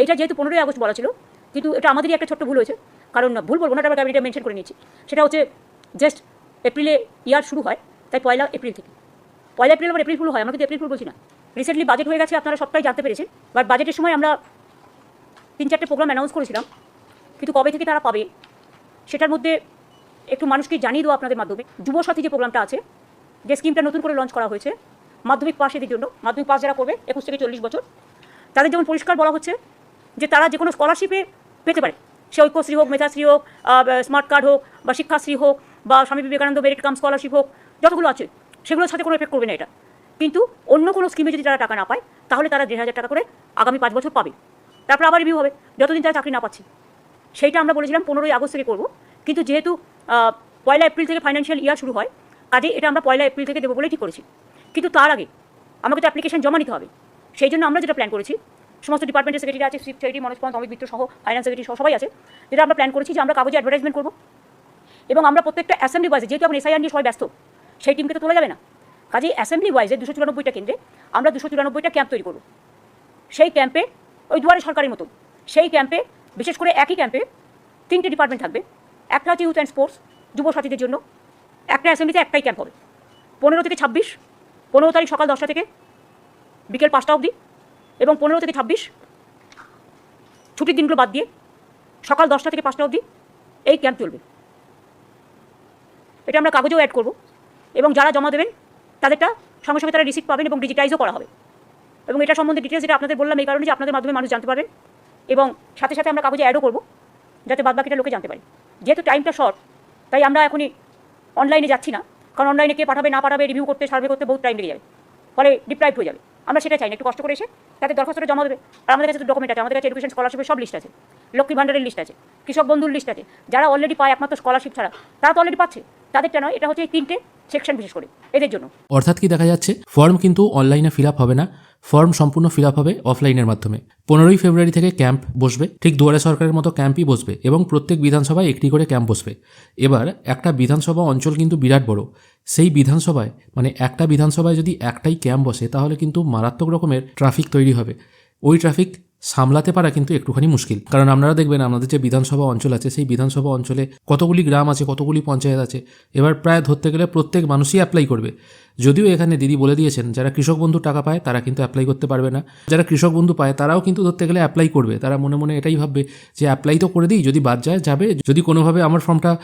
এইটা যেহেতু পনেরোই আগস্ট বলা ছিল, কিন্তু এটা আমাদেরই একটা ছোট্ট ভুল হয়েছে। কারণ ভুল বলব না আমি এটা মেনশন করে নিয়েছি। সেটা হচ্ছে জাস্ট এপ্রিলে ইয়ার শুরু হয়, তাই পয়লা এপ্রিল থেকে। পয়লা এপ্রিল আবার এপ্রিল ফুল হয়, আমরা কিন্তু এপ্রিল ফুল বলছি না। রিসেন্টলি বাজেট হয়ে গেছে, আপনারা সবটাই জানতে পেরেছেন। বাট বাজেটের সময় আমরা তিন চারটে প্রোগ্রাম অ্যানাউন্স করেছিলাম, কিন্তু কবে থেকে তারা পাবে, সেটার মধ্যে একটু মানুষকে জানিয়ে দেওয়া আপনাদের মাধ্যমে। যুবসাথী যে প্রোগ্রামটা আছে, যে স্কিমটা নতুন করে লঞ্চ করা হয়েছে, মাধ্যমিক পাশেদের জন্য। মাধ্যমিক পাস যারা করবে, একুশ থেকে চল্লিশ বছর, তাদের যেমন পরিষ্কার বলা হচ্ছে যে তারা যে কোনো স্কলারশিপে পেতে পারে। সে ঐক্যশ্রী হোক, মেধাশ্রী হোক স্মার্ট কার্ড হোক, বা শিক্ষাশ্রী হোক, বা Swami Vivekananda merit cum scholarship হোক, যতগুলো আছে, সেগুলোর সাথে কোনো এফেক্ট করবে না এটা। কিন্তু অন্য কোনো স্কিমে যদি তারা টাকা না পায়, তাহলে তারা দেড় হাজার টাকা করে আগামী পাঁচ বছর পাবে। তারপর আবার রিভিউ হবে, যতদিন তারা চাকরি না পাচ্ছে। সেইটা আমরা বলেছিলাম পনেরোই আগস্ট থেকে করব। কিন্তু যেহেতু পয়লা এপ্রিল থেকে ফাইন্যান্সিয়াল ইয়ার শুরু হয়, কাজে এটা আমরা পয়লা এপ্রিল থেকে দেবো বলেই ঠিক করেছি। কিন্তু তার আগে আমাকে তো অ্যাপ্লিকেশন জমা নিতে হবে। সেই জন্য আমরা যেটা প্ল্যান করেছি সমস্ত ডিপার্টমেন্টের সেক্রেটারি আছে শিব সেক্রেটারি মনোজ পন্ত অমিত মিত্র সহ ফাইন্যান্স সেক্রেটারি সহ, সবাই আছে। যেটা আমরা প্ল্যান করেছি যে আমরা কাগজে অ্যাডভার্টাইজমেন্ট করব। এবং আমরা প্রত্যেকটা অ্যাসেম্বলি ওয়াইজে যেহেতু এখন এসআইআর নিয়ে সবাই ব্যস্ত, সেই টিমকে তো তোলা যাবে না। কাজে অ্যাসেম্বলি ওয়াইজে দুশো চুরানব্বইটা কেন্দ্রে আমরা দুশো চুরানব্বইটা ক্যাম্প তৈরি করব। সেই ক্যাম্পে ওই দুয়ারে সরকারের মতো সেই ক্যাম্পে বিশেষ করে একই ক্যাম্পে তিনটে ডিপার্টমেন্ট থাকবে। একটা হচ্ছে ইউথ অ্যান্ড স্পোর্টস যুব সাথীদের জন্য। একটা অ্যাসেম্বলিতে একটাই ক্যাম্প হবে। পনেরো থেকে ছাব্বিশ, পনেরো তারিখ সকাল দশটা থেকে, বিকেল পাঁচটা অবধি। এবং পনেরো থেকে ছাব্বিশ, ছুটির দিনগুলো বাদ দিয়ে সকাল দশটা থেকে পাঁচটা অবধি এই ক্যাম্প চলবে। এটা আমরা কাগজেও অ্যাড করব এবং যারা জমা দেবেন, তাদেরটা সঙ্গে সঙ্গে তারা রিসিপ্ট পাবেন এবং ডিজিটাইজও করা হবে। এবং এটা সম্বন্ধে ডিটেলস যেটা আপনাদের বললাম, এই কারণে যে আপনাদের মাধ্যমে মানুষ জানতে পারবেন এবং সাথে সাথে আমরা কাগজে অ্যাডও করব, যাতে বাদবাকিটা লোকে জানতে পারে। যেহেতু টাইমটা শর্ট তাই আমরা এখনই অনলাইনে যাচ্ছি না। কারণ অনলাইনে কে পাঠাবে, না পাঠাবে রিভিউ করতে সার্ভে করতে বহুত টাইম লেগে যাবে। ফলে ডিপ্রাইভ হয়ে যাবে। আমরা সেটা চাই না, একটু কষ্ট করে এসে তাদের দরখাস্তটা জমা দেবে। আর আমাদের কাছে তো ডকুমেন্ট আছে, আমাদের কাছে এডুকেশন স্কলারশিপের সব লিস্ট আছে। লক্ষ্মী ভান্ডারের লিস্ট আছে, কৃষক বন্ধুর লিস্ট আছে। যারা অলরেডি পায় একমাত্র স্কলারশিপ ছাড়া, তারা তো অলরেডি পাচ্ছে। তাদেরটা নয়, এটা হচ্ছে এই তিনটে সেকশন বিশেষ করে, এদের জন্য। অর্থাৎ কি দেখা যাচ্ছে ফর্ম কিন্তু অনলাইনে ফিল হবে না ফর্ম সম্পূর্ণ ফিল হবে অফলাইনের মাধ্যমে। পনেরোই ফেব্রুয়ারি থেকে ক্যাম্প বসবে, ঠিক দুয়ারে সরকারের মতো ক্যাম্পই বসবে এবং প্রত্যেক বিধানসভায় একটি করে ক্যাম্প বসবে। এবার একটা বিধানসভা অঞ্চল কিন্তু বিরাট বড়, সেই বিধানসভায় মানে একটা বিধানসভায় যদি একটাই ক্যাম্প বসে, তাহলে কিন্তু মারাত্মক রকমের ট্রাফিক তৈরি হবে। ওই ট্রাফিক সামলাতে পারা কিন্তু একটুখানি মুশকিল। কারণ আপনারা দেখবেন, আমাদের যে বিধানসভা অঞ্চল আছে, সেই বিধানসভা অঞ্চলে কতগুলি গ্রাম আছে, কতগুলি পঞ্চায়েত আছে, এবার প্রায় ধরতে গেলে প্রত্যেক মানুষই অ্যাপ্লাই করবে। যদিও এখানে দিদি বলে দিয়েছেন, যারা কৃষক বন্ধু টাকা পায়, তারা কিন্তু অ্যাপ্লাই করতে পারবে না। যারা কৃষক বন্ধু পায়, তারাও কিন্তু ধরতে গেলে অ্যাপ্লাই করবে। তারা মনে মনে এটাই ভাববে যে অ্যাপ্লাই তো করে দিই, যদি বাদ যায়, যাবে। যদি কোনোভাবে আমার ফর্মটা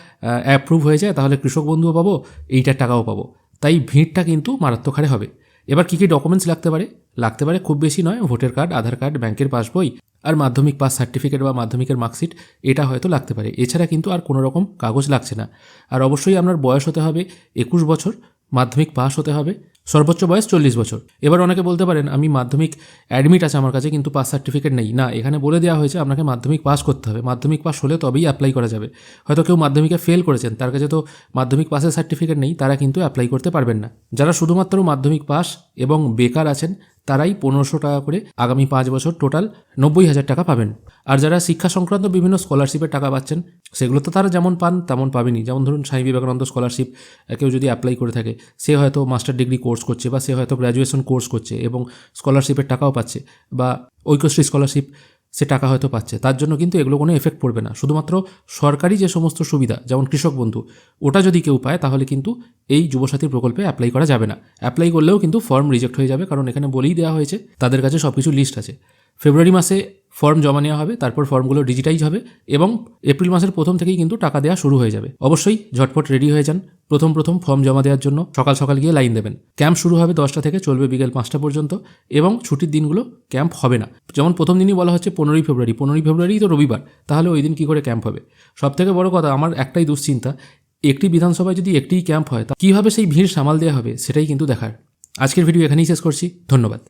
অ্যাপ্রুভ হয়ে যায়, তাহলে কৃষক বন্ধুও পাবো, এইটার টাকাও পাবো। তাই ভিড়টা কিন্তু মারাত্মক হারে হবে। এবার কী কী ডকুমেন্টস লাগতে পারে? লাগতে পারে খুব বেশি নয়, ভোটার কার্ড আধার কার্ড ব্যাংকের পাসবই আর মাধ্যমিক পাস সার্টিফিকেট বা মাধ্যমিকের মার্কশিট এটা হয়তো লাগতে পারে। এছাড়া কিন্তু আর কোনো রকম কাগজ লাগছে না। আর অবশ্যই আপনার বয়স হতে হবে একুশ বছর। মাধ্যমিক পাস হতে হবে। সর্বোচ্চ বয়স চল্লিশ বছর। এবার অনেকে বলতে পারেন, আমি মাধ্যমিক অ্যাডমিট আছে আমার কাছে, কিন্তু পাস সার্টিফিকেট নেই। না, এখানে বলে দেওয়া হয়েছে, আপনাকে মাধ্যমিক পাস করতে হবে। মাধ্যমিক পাস হলে তবেই অ্যাপ্লাই করা যাবে। হয়তো কেউ মাধ্যমিকে ফেল করেছেন, তার কাছে তো মাধ্যমিক পাসের সার্টিফিকেট নেই, তারা কিন্তু অ্যাপ্লাই করতে পারবেন না। যারা শুধুমাত্র মাধ্যমিক পাস এবং বেকার আছেন তারাই পনেরোশো টাকা করে আগামী পাঁচ বছর টোটাল নব্বই হাজার টাকা পাবেন। আর যারা শিক্ষা সংক্রান্ত বিভিন্ন স্কলারশিপের টাকা পাচ্ছেন, সেগুলো তো তারা যেমন পান তেমন পাবেনি যেমন ধরুন স্বামী বিবেকানন্দ স্কলারশিপ কেউ যদি অ্যাপ্লাই করে থাকে, সে হয়তো মাস্টার ডিগ্রি কোর্স করছে বা সে হয়তো গ্র্যাজুয়েশন কোর্স করছে এবং স্কলারশিপের টাকাও পাচ্ছে বা ঐক্যশ্রী স্কলারশিপ সে টাকা হয়তো পাচ্ছে। তার জন্য কিন্তু এগুলো কোনো এফেক্ট পড়বে না। শুধুমাত্র সরকারি যে সমস্ত সুবিধা, যেমন কৃষক বন্ধু, ওটা যদি কেউ পায়, তাহলে কিন্তু এই যুবসাথীর প্রকল্পে অ্যাপ্লাই করা যাবে না। অ্যাপ্লাই করলেও কিন্তু ফর্ম রিজেক্ট হয়ে যাবে, কারণ এখানে বলেই দেওয়া হয়েছে, তাদের কাছে সব কিছু লিস্ট আছে। ফেব্রুয়ারি মাসে ফর্ম জমা নেওয়া হবে, তারপর ফর্মগুলো ডিজিটাইজ হবে এবং এপ্রিল মাসের প্রথম থেকেই কিন্তু টাকা দেওয়া শুরু হয়ে যাবে। অবশ্যই ঝটপট রেডি হয়ে যান। প্রথম প্রথম ফর্ম জমা দেওয়ার জন্য সকাল সকাল গিয়ে লাইন দেবেন। ক্যাম্প শুরু হবে দশটা থেকে চলবে বিকেল পাঁচটা পর্যন্ত এবং ছুটির দিনগুলো ক্যাম্প হবে না। যেমন প্রথম দিনই বলা হচ্ছে পনেরোই ফেব্রুয়ারি পনেরোই ফেব্রুয়ারি তো রবিবার, তাহলে ওই দিন কী করে ক্যাম্প হবে? সব থেকে বড় কথা, আমার একটাই দুশ্চিন্তা, একটি বিধানসভায় যদি একটি ক্যাম্প হয়, তা কীভাবে সেই ভিড় সামাল দেওয়া হবে সেটাই কিন্তু দেখার। আজকের ভিডিও এখানেই শেষ করছি। ধন্যবাদ।